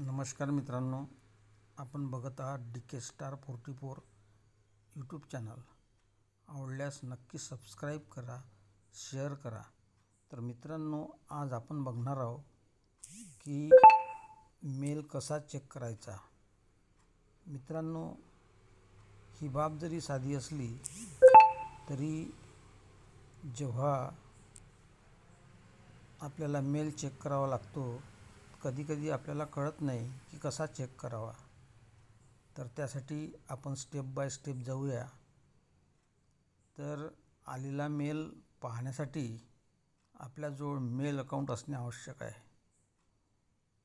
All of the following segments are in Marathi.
नमस्कार मित्रांनो आपण बघत आहात D K star forty four YouTube channel आवडल्यास नक्की सबस्क्राईब करा शेअर करा. तर मित्रांनो आज आपण बघणार आहोत की मेल कसा चेक करायचा. मित्रांनो ही बाब जरी साधी असली तरी जेव्हा आपल्याला मेल चेक करावा लागतो कधीकधी आपल्याला कळत नाही की कसा चेक करावा. तर त्यासाठी आपण स्टेप बाय स्टेप जाऊया. तर आलेला मेल पाहण्यासाठी आपल्याजवळ मेल अकाउंट असणे आवश्यक आहे.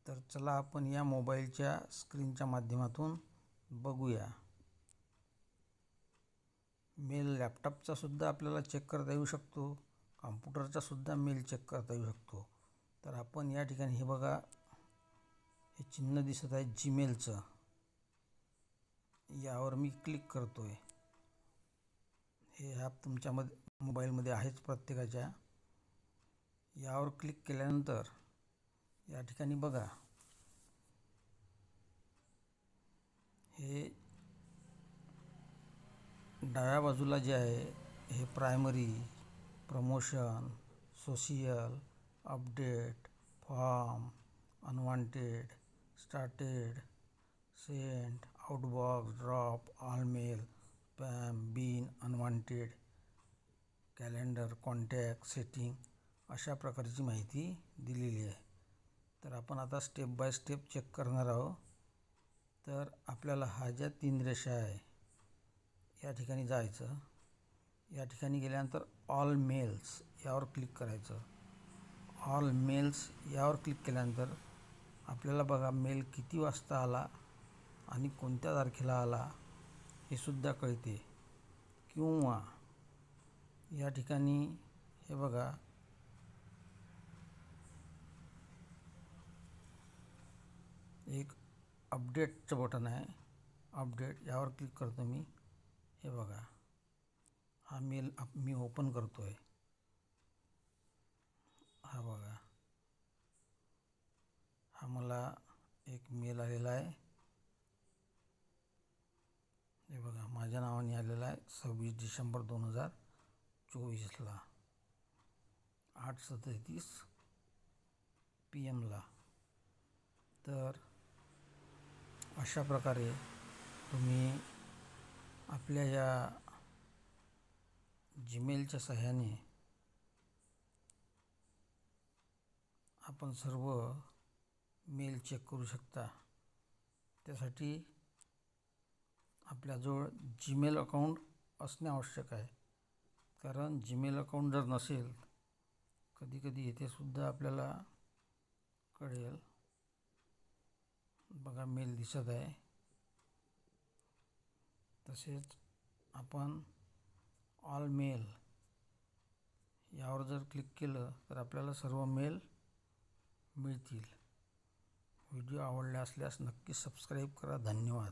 तर चला आपण या मोबाईलच्या स्क्रीनच्या माध्यमातून बघूया. मेल लॅपटॉपचा सुद्धा आपल्याला चेक करता येऊ शकतो. कॉम्प्युटरचा सुद्धा मेल चेक करता येऊ शकतो. तर आपण या ठिकाणी हे बघा. हे चिन्ह दिसत आहे जीमेलचं यावर मी क्लिक करतो आहे हे ॲप तुमच्यामध्ये मोबाईलमध्ये आहेच प्रत्येकाच्या. यावर क्लिक केल्यानंतर या ठिकाणी बघा. हे डाव्या बाजूला जे आहे हे primary promotion social update form unwanted started sent outbox drop all mail spam bin unwanted calendar contact setting अशा प्रकारची माहिती दिलेली आहे. तर आपण आता स्टेप बाय स्टेप चेक करणार आहोत. तर आपल्याला हा ज्या तीन रेषा आहे या ठिकाणी जायचं. या ठिकाणी गेल्यानंतर ऑल मेल्स यावर क्लिक करायचं. ऑल मेल्स यावर क्लिक केल्यानंतर आपल्याला बघा मेल किती वाजता आला आणि कोणत्या तारखेला आला हे सुद्धा कळते. किंवा या ठिकाणी हे बघा. एक अपडेटचं बटन आहे. अपडेट यावर क्लिक करतो मी. हे बघा. हा मेल आप मी ओपन करतो आहे हा बघा. मला एक मेल आलेला आहे. हे बघा माझ्या नावाने आलेला आहे. सव्वीस डिसेंबर दोन हजार चोवीसला. आठ सदतीस पी एमला तर अशा प्रकारे तुम्ही आपल्या या जीमेलच्या सहाय्याने आपण सर्व मेल चेक करू शकता. त्यासाठी आपल्याजवळ जीमेल अकाउंट असणे आवश्यक आहे. कारण जीमेल अकाउंट जर नसेल कधीकधी येथे सुद्धा आपल्याला कळेल. बघा मेल दिसत आहे. तसेच आपण ऑल मेल यावर जर क्लिक केलं तर आपल्याला सर्व मेल मिळतील. व्हिडिओ आवडला असल्यास नक्की सबस्क्राईब करा. धन्यवाद.